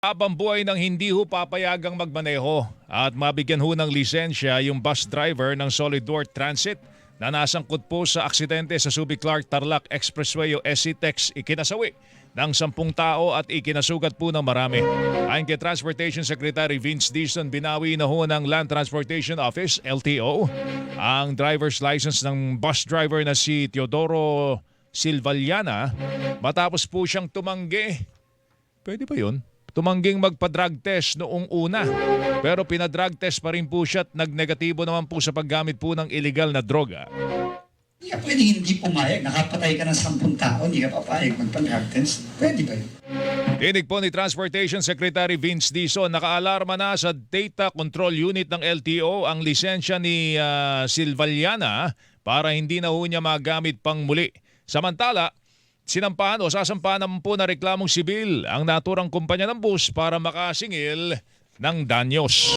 Habang buhay nang hindi ho papayagang magmaneho at mabigyan ho ng lisensya yung bus driver ng Solid Worth Transit na nasangkot po sa aksidente sa Subic Clark Tarlac Expressway o SCTEX ikinasawi ng sampung tao at ikinasugat po ng marami. Ayon kay Transportation Secretary Vince Dizon, binawi na ho ng Land Transportation Office, LTO, ang driver's license ng bus driver na si Teodoro Silvaliana matapos po siyang tumanggi Pwede ba yun? Tumangging magpa-drug test noong una. Pero pina-drug test pa rin po siya at nag-negatibo naman po sa paggamit po ng illegal na droga. Hindi ka pwedeng hindi pumayag. Nakapatay ka ng sampung tao, hindi ka papayag magpa-drug test. Pwede ba yun? Tinig po ni Transportation Secretary Vince Dizon, nakaalarma na sa Data Control Unit ng LTO ang lisensya ni ah, Silvaliana para hindi na ho niya magamit pang muli. Samantala, sinampahan o sasampahan naman po na reklamong sibil ang naturang kumpanya ng bus para makasingil ng danyos.